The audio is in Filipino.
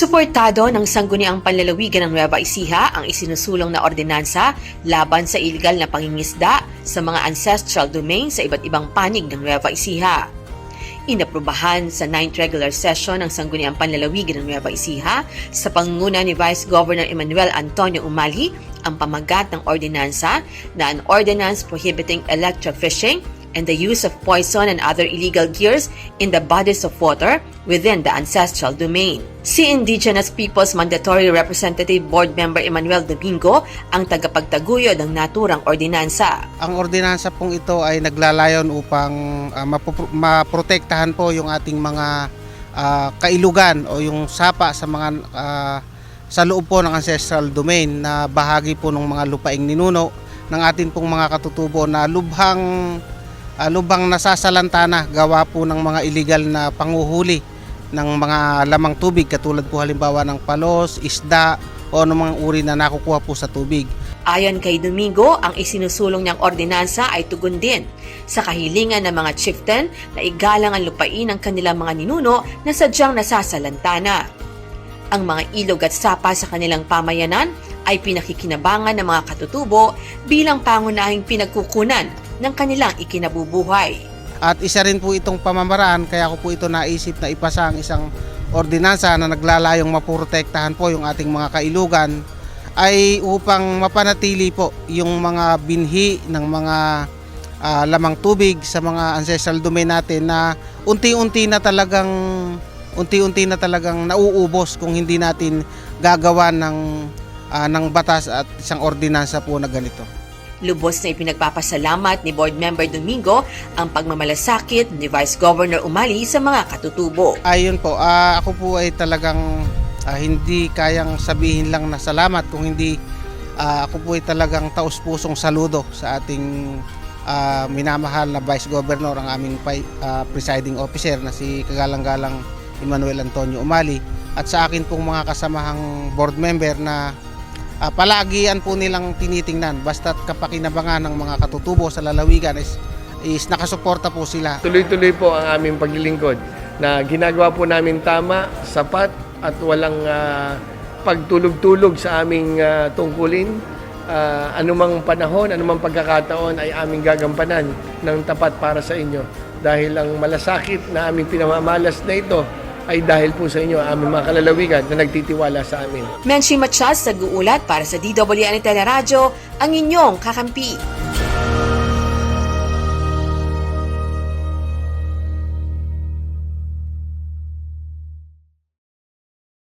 Suportado ng Sangguniang Panlalawigan ng Nueva Ecija ang isinusulong na ordinansa laban sa illegal na pangingisda sa mga ancestral domain sa iba't ibang panig ng Nueva Ecija. Inaprubahan sa 9th regular session ng Sangguniang Panlalawigan ng Nueva Ecija sa pangunguna ni Vice Governor Emmanuel Antonio Umali ang pamagat ng ordinansa na an ordinance prohibiting electrofishing and the use of poison and other illegal gears in the bodies of water within the ancestral domain. Si Indigenous Peoples Mandatory Representative Board Member Emmanuel Domingo ang tagapagtaguyod ng naturang ordinansa. Ang ordinansa pong ito ay naglalayon upang mapopro- maprotektahan po yung ating mga ah, kailugan o yung sapa sa mga ah, sa loob po ng ancestral domain na bahagi po ng mga lupaing ninuno ng atin pong mga katutubo na lubhang ah, lubhang nasasalanta na gawa po ng mga illegal na panguhuli ng mga lamang tubig katulad po halimbawa ng palos, isda o ng mga uri na nakukuha po sa tubig. Ayon kay Domingo, ang isinusulong niyang ordinansa ay tugon din sa kahilingan ng mga chieftain na igalang ang lupain ng kanilang mga ninuno na sadyang nasasalantana. Ang mga ilog at sapa sa kanilang pamayanan ay pinakikinabangan ng mga katutubo bilang pangunahing pinagkukunan ng kanilang ikinabubuhay. At isa rin po itong pamamaraan kaya ko po ito naisip na ipasa ang isang ordinansa na naglalayong maprotektahan po yung ating mga kailugan ay upang mapanatili po yung mga binhi ng mga ah, lamang tubig sa mga ancestral domain natin na unti-unti na talagang unti-unti na talagang nauubos kung hindi natin gagawa ng ah, ng batas at isang ordinansa po na ganito. Lubos na ipinagpapasalamat ni Board Member Domingo ang pagmamalasakit ni Vice Governor Umali sa mga katutubo. Ayun po, ah, ako po ay talagang ah, hindi kayang sabihin lang na salamat kung hindi ah, ako po ay talagang taus-pusong saludo sa ating ah, minamahal na Vice Governor, ang aming ah, presiding officer na si Kagalang-galang Emmanuel Antonio Umali at sa akin pong mga kasamahang board member na ah, palagian po nilang tinitingnan basta't kapakinabangan ng mga katutubo sa lalawigan is, is nakasuporta po sila Tuloy-tuloy po ang aming paglilingkod na ginagawa po namin tama, sapat at walang ah, pagtulog-tulog sa aming ah, tungkulin. Ah, anumang panahon, anumang pagkakataon ay aming gagampanan ng tapat para sa inyo. Dahil ang malasakit na aming pinamamalas na ito ay dahil po sa inyo, aming mga kalalawigan na nagtitiwala sa amin. Menchi Machas, nag-uulat para sa DWN Teleradyo, ang inyong kakampi.